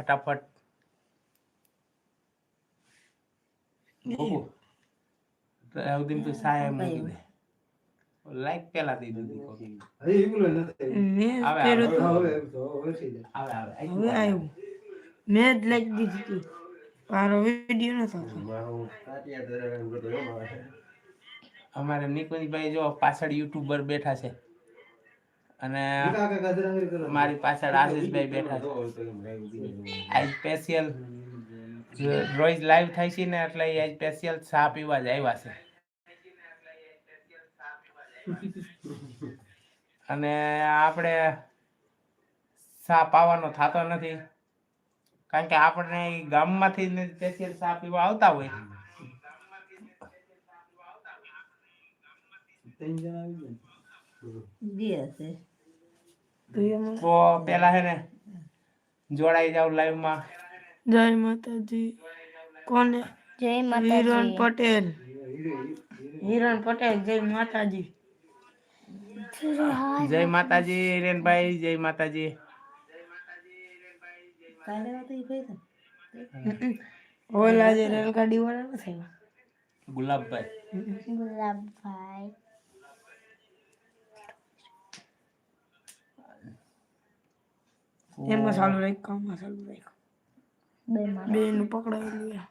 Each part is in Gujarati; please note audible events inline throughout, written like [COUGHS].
ફટાફટ. તો તું સાય મૂકી દે. લાઈક પેલા દઈ દીધી. નથી આવે. હવે હવે આવે. હવે ગયું. આવ્યું. મેં જ લાઈક દીધી હતી. મારો વીડિયો નતો અમારે નિકુંજભાઈ જો પાછળ યુટ્યુબર બેઠા છે. અને મારી પાછળ આશીષભાઈ બેઠા છે. આજ સ્પેશિયલ રોજ લાઈવ થાય છે ને એટલે એ સ્પેશિયલ ચા પીવા જ આવ્યા છે. અને આપણે ચા પાવાનો થતો નથી. કારણ કે આપણે ગામમાંથી સ્પેશિયલ ચા પીવા આવતા હોય. ત્રણ જણા આવી ગયા તો પેલા હે ને જોડાઈ જાવ લાઈવમાં જય માતાજી. કોને? જય હિરણ પટેલ. હિરણ પટેલ જય માતાજી. જય માતાજી હિરેનભાઈ જય માતાજી. ઓલા જે રેલગાડી વાળા નથી ગુલાબભાઈ. ગુલાબભાઈ. એમાં ચાલુ રાખ્યો આમાં ચાલુ રાખ્યું. બે નું પકડાયેલું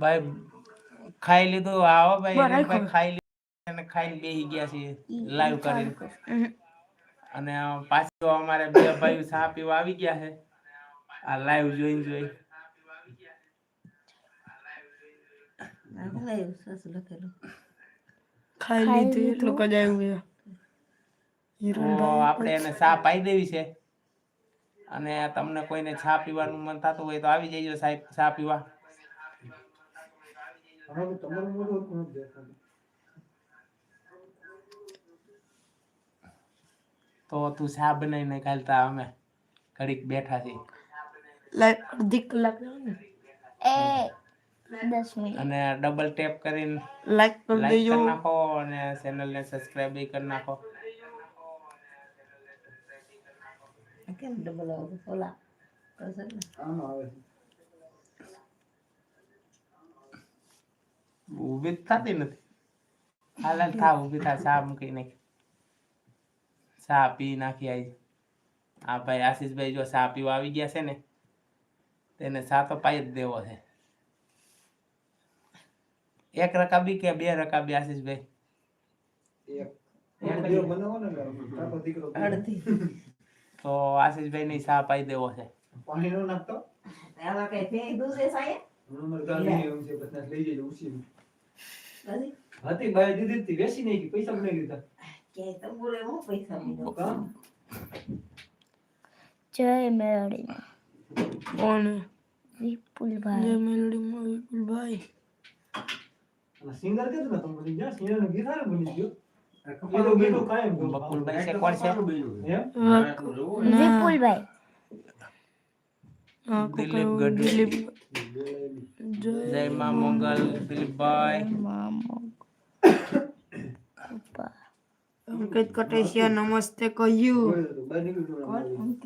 ભાઈ ખાઈ લીધું આવો ભાઈ ભાઈ ખાઈ લીધું અને ખાઈને બેહી ગયા છે લાઈવ કરી અને પાછો અમારે બે ભાઈ ચા પીવા આવી ગયા છે આ લાઈવ જોઈને જોઈ. ખાઈ લીધું એટલું કજાયું આપણે એને સા પાઈ દેવી છે. અને તમને કોઈને ચા પીવાનું મન થતું હોય તો આવી જજો સાહેબ ચા પીવા. તો તું ચા બનાવીને ખાલતા અમે ઘડીક બેઠા છીએ. લાઈક અડધી કલાક ને? એ દસ મિનિટ. અને ડબલ ટેપ કરીને લાઈક કરી દેજો. નાખો અને ચેનલને સબસ્ક્રાઇબ કરી નાખો. આમાં આવે ઊભી જ થતી નથી. હાલ થા ઊભી થા ચા મૂકી નાખી. ચા પી નાખી આઈ. આ ભાઈ આશીષભાઈ જો ચા પીવા આવી ગયા છે ને તેને ચા તો પાઈ જ દેવો છે. એક રકાબી કે બે રકાબી આશીષભાઈ? એક. એક તો આશીષભાઈ ની સા પાઈ દેવો છે. પાણી નો નાખતો? હમણાં મારે ગામની એમ છે પછી લઈ જજો ઉછી. હતી ભાઈ દીધી હતી વેચી નહીં પૈસા પણ પૈસા દીધા. કામ જય મેરડી. કોણ વિપુલભાઈ. જય મેલડીમાં વિપુલભાઈ. અને સિંગર ને તમે બધી જ્યાં સિંગરનું ગીત હારે બની ગયું. બકુલભાઈ છે કોણ છે? વિપુલભાઈ દિલીપ ગઢવી. જય જય મંગલ દિલીપભાઈ. [COUGHS] અંકિત કટેશિયા નમસ્તે કહ્યું.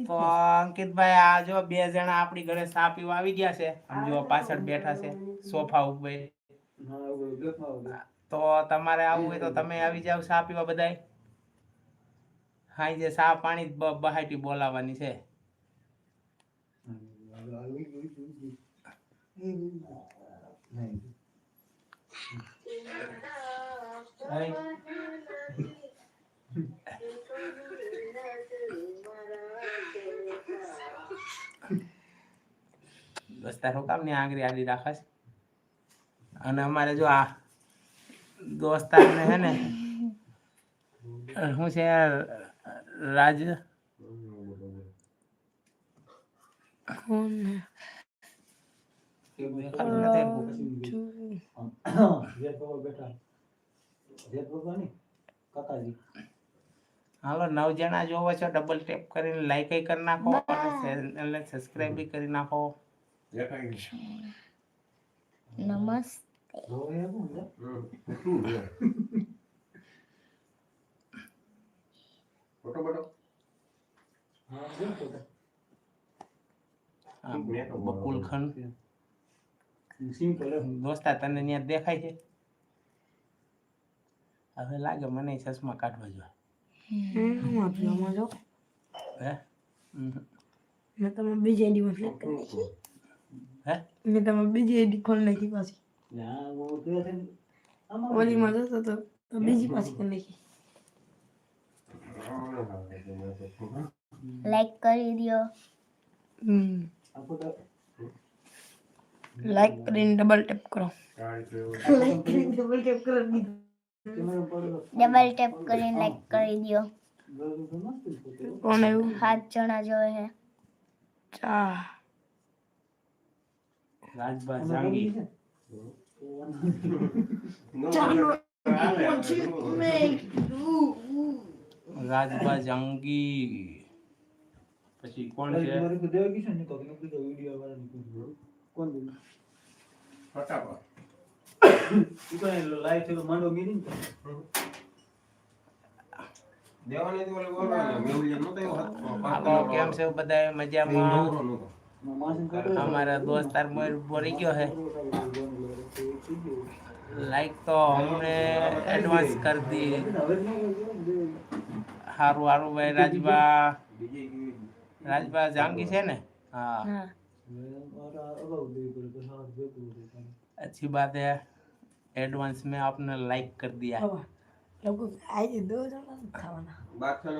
તો અંકિતભાઈ આ જો બે જણા આપણી ઘરે ચા પીવા આવી ગયા છે. આમ જો પાછળ બેઠા છે સોફા ઉપર. હા. તો તમારે આવવું હોય તો તમે આવી જાવ ચા પીવા બધાય. હા જે ચા પાણી બહાટી બોલાવવાની છે. બસ દોસ્તારો કામની આંગળી આડી રાખશ અને અમારે જો આ દોસ્તાર ને હે ને શું છે રાજ? હાલો નવ જણા જોવો છો ડબલ ટેપ કરીને લાઈક કરી નાખો અને ચેનલને સબસ્ક્રાઇબ બી કરી નાખો. નમસ્તે. જો ફોટો આ બકુલ ખન દોસ્તા તને ત્યાં દેખાય છે હવે લાગે મને ચશ્મા કાઢવા જો. મેં તમે બીજી ફ્લેક હે મેં તમે બીજી આઈડી ખોલી નાખી પાછી ના, ઓ તો છે ને, આમાં ઓલીમાં જતો તો તો બીજી પાછી કરી નાખી લાઈક કરી દ્યો હમ આ ફોટો લાઈક કરીને ડબલ ટેપ કરો લાઈક કરીને ડબલ ટેપ કરો કેમેરા પડેલો. ડબલ ટેપ કરીને લાઈક કરી દ્યો ગળું તો મસ્ત છે ફોટો. કોણ આવ્યું સાત જણા જોવે છે ચા રાજભા આમાં જાંગી ગળું છે? રાજભા જંગી પછી કોણ છે કોણ ફટાફટ કેમ છે બધા મજામાં અમારા દોસ્તાર મોર બોરી ગયો હે बोरी गयो है लाइक तो हमने एडवांस कर दी હવે જ ન બોલજો, हारू हारू भाई राजबा राजबा जांगी છે ને हाँ હા મારા અગાઉ દેવી પડે તો સારા ભેગું હોય કાંઈ. अच्छी बात है एडवांस में आपने लाइक कर दिया હવે લોકો આજે દો જણા નથી ખાવાના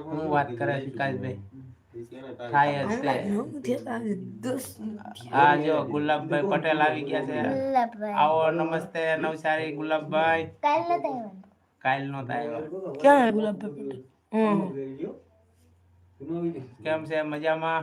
હું વાત કરે વિકાસભાઈ થાય જ તે થયા આ ગુલાબભાઈ પટેલ આવી ગયા છે. આવો નમસ્તે નવસારી ગુલાબભાઈ. કાલ નો ક્યાં પટેલ? ગયો. કેમ છે? મજામાં?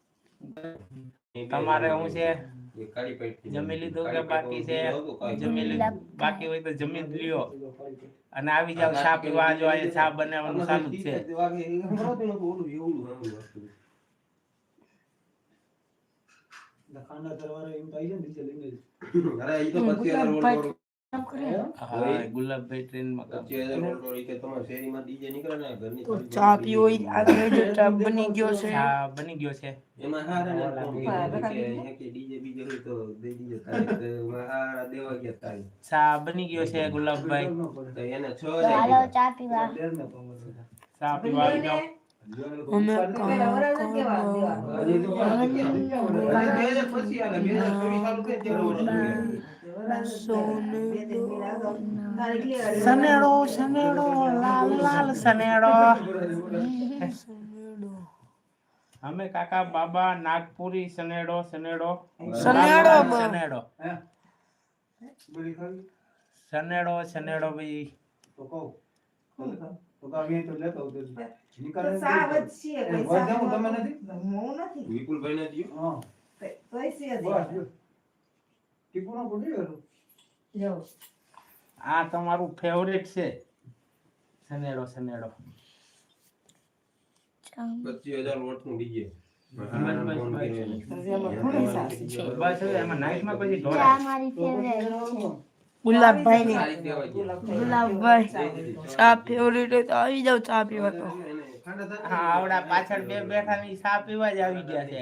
તમારે શું છે? જમી લીધું કે બાકી છે? જમી લીધું. બાકી હોય તો જમી લ્યો. અને આવી જાવ ચા પીવા જો આજે ચા બનાવવાનું ચાલુ જ છે. ખાના ખાંડા એમ તો આઈ જાય ને નીચે લઈને જ. હા ગુલાબભાઈ ટ્રેનમાં તો ચા પીવો ઈ આગળ જો ચા બની ગયો છે ચા બની ગયો છે એમાં હારા ને અહીંયા કે ડીજે બીજે હોય તો દઈ દીજે તારીખ તો એમાં હારા દેવા ગયા તારીખ ચા બની ગયો છે ગુલાબભાઈ ન પડે. તો એને છ ચાલો હજાર ચા પીવા ડેર ને પામો છે. ચા પીવા આવી જાવ અમે હજી તો પાંચ હજી બે હજાર પછી આવે બે હજાર ચોવીસ ચાલુ થાય ત્યારે ઓર્ડર સનેડો સનેડો લાલ લાલ સનેડો અમે કાકા બાબા નાગપુરી સનેડો સનેડો સનેડો બ- સનેડો હે? બધી ખાવી? સનેડો સનેડો ભાઈ તો કહું. તો કહું, અહીં તો લેતો આવું તો. નિકાલ તો નથી સા દેતો. વધશે, એ કઈ વધે સા હું તમે વધે. નથી? હું નથી. વિપુલભાઈ ને દઉં હા. કઈ- કઈ છે જ બસ, આ તમારું ફેવરેટ છે. સનેડો સનેડો પચીસ હજાર વોટનું ડીજે. પાછળ બે બેઠા ની ચા પીવા જ આવી ગયા છે.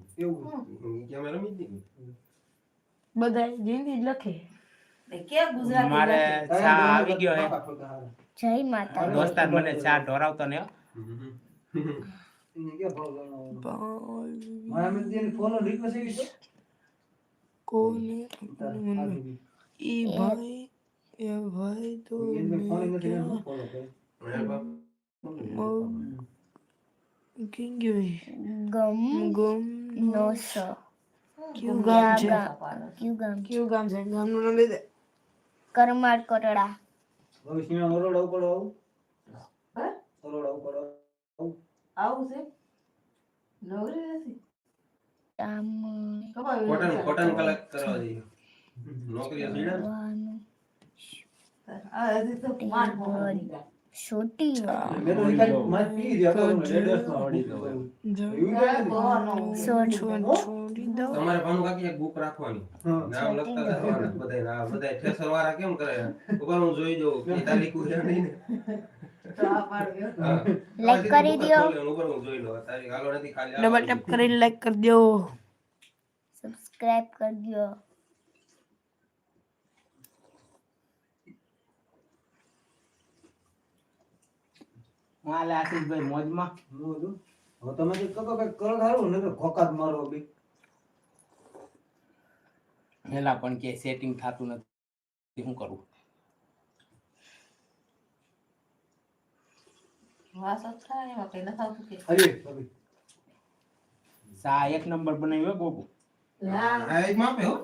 એવું કે અમે જ નહીં. બધા જિંદગી જ લખે કે ગુજરાતી મારે ચા આવી ગયો હે પાકા પાકા હારા. જય માતા દોસ્તાર મને ચા ઢોરાવતો ને હો. એને ક્યાં ભાવ ગણવાનો? ભાઈ. ઈ ભાઈ એ ભાઈ તો? ગમ ગમ નો સ કયું ગામ છે કયું ગામ ક્યુ ગામ છે ગામનું નામ દે કરમાળ કોટડા હવે સીણા ઓરોડા ઉપર આવું હે? ઓરોડા ઉપર આવું આવું છે નવરી નથી તામ કોટન કોટન કલેક્ટ કરવા જઈએ નોકરી હશે આ હજી તો માંડ ભણવાની જાય. છોટી મેં તો એકાદ માર પી ગયા તો તો લેડર્સમાં વળી દો. એવું કાંઈ નથી. ભણવાનું. સોડ છોડી દો તમારે ભાનુ કાકી એક બુક રાખવાની હા. નામ લખતા જવાનું બધાય ના બધાય ઠેસર વાળા કેમ કરે ઉપર હું જોઈ દઉં કે તારીખ ઉરે નહીં ને તો આ પાડ્યો. હા. Like કરી ઉપર દ્યો. ખોલે, ઉપર હું જોઈ લઉં તારીખ હાલો નથી ખાલી ડબલ આવવાની. ટેપ કરીને લાઈક કરી દો સબસ્ક્રાઇબ કરી દો હું હાલે આશીષભાઈ મોજમાં. હું હતું. હવે તમે જે કહો કે કરો સારું ને ખોકાત મારો બી. પેલા પણ કે સેટિંગ થતું નથી શું કરું. સા એક નંબર બનાવ્યો ના. હા એક માપે હો.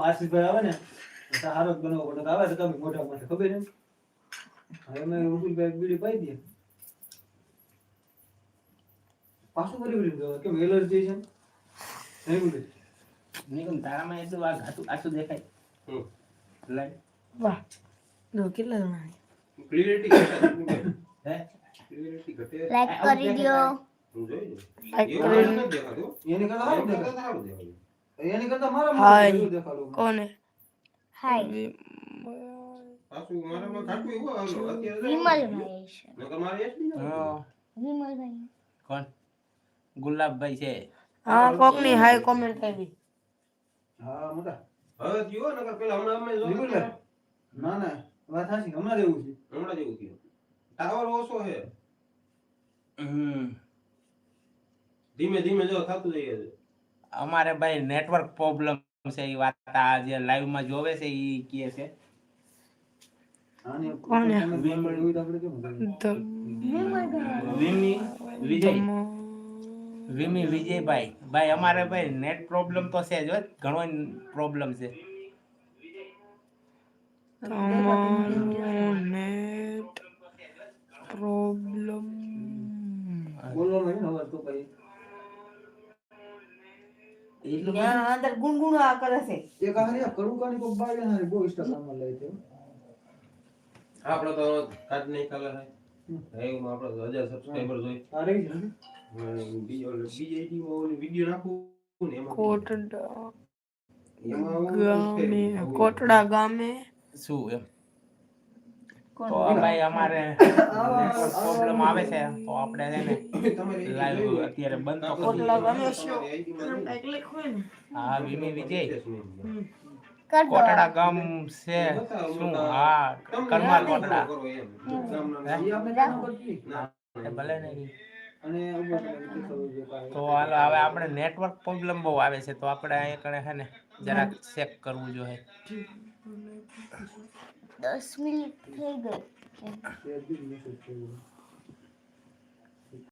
આશીષભાઈ આવે ને તો સારો જ બનાવવો પડે. આવે તો તમે મોટા માટે ખબર છે હવે અમે ઉકુલભાઈ એક બીડી પાઈ દઈએ. પાછું કરી કરી દો. કેમ એલર્જી છે? નહીં બોલે નિગમ તારામાં એટલું આ ઘાટું આટલું દેખાય. લાય. વાહ. જો કેટલા જણા ક્લિયરિટી હે ક્લિયરિટી ઘટે લાઈક કરી દો દેખાતું એની કરતા. એની કરતા મારા દેખાડું કોને? હાય પાછું મારામાં ઘાટું એવું આવેલું. અત્યારે વિમલભાઈ છે. નકર મારે HD હા. વિમલભાઈ કોણ? ગુલાબભાઈ છે. હા કોકની હાય કોમેન્ટ આવી હા મોટા. હવે થયો નકર પેલા હમણાં અમે જોયું ને, ના ના. વાત સાચી હમણાં જ છે. હમણાં જેવું થયું. ટાવર ઓછો છે. હમ. ધીમે ધીમે જો થતું જઈએ છે. અમારે ભાઈ નેટવર્ક પ્રોબ્લેમ છે એ વાત આ જે લાઈવમાં જોવે છે એ કહે છે. કોને? તો? તો વિમી વિજયભાઈ ભાઈ. અમારે ભાઈ નેટ પ્રોબ્લેમ તો છે જ ઘણો પ્રોબ્લેમ છે. નેટ પ્રોબ્લેમ એને અવાજ કપાય. એટલું અંદર આ કરે છે. એક આ એને હારી બહુ છે. આપડે તો કાઢ નહીં કાલે એવું આપડે આપણો હજાર સબસ્ક્રાઈબર જોઈ? અને બીજો બીજી માં ઓલી વિડિયો નાખું ને એમાં કોટડા ગામે કોટડા ગામે. શું એમ? તો ભાઈ અમારે પ્રોબ્લેમ આવે છે તો આપણે છે ને લાઈવ અત્યારે બંધ તો કોટડા. ગામે શું? હા વિમી વિજય. કોટડા ગામ છે શું હા કરમાલ કોટડા. હે? ભલે ને અને ઊભો તમે દેખાડો જે કાંઈ. તો હાલો હવે આપણે નેટવર્ક પ્રોબ્લેમ બહુ આવે છે તો આપણે અહીંયા કણે છે ને જરાક ચેક કરવું જોઈએ દસ મિનિટ થઈ ગઈ.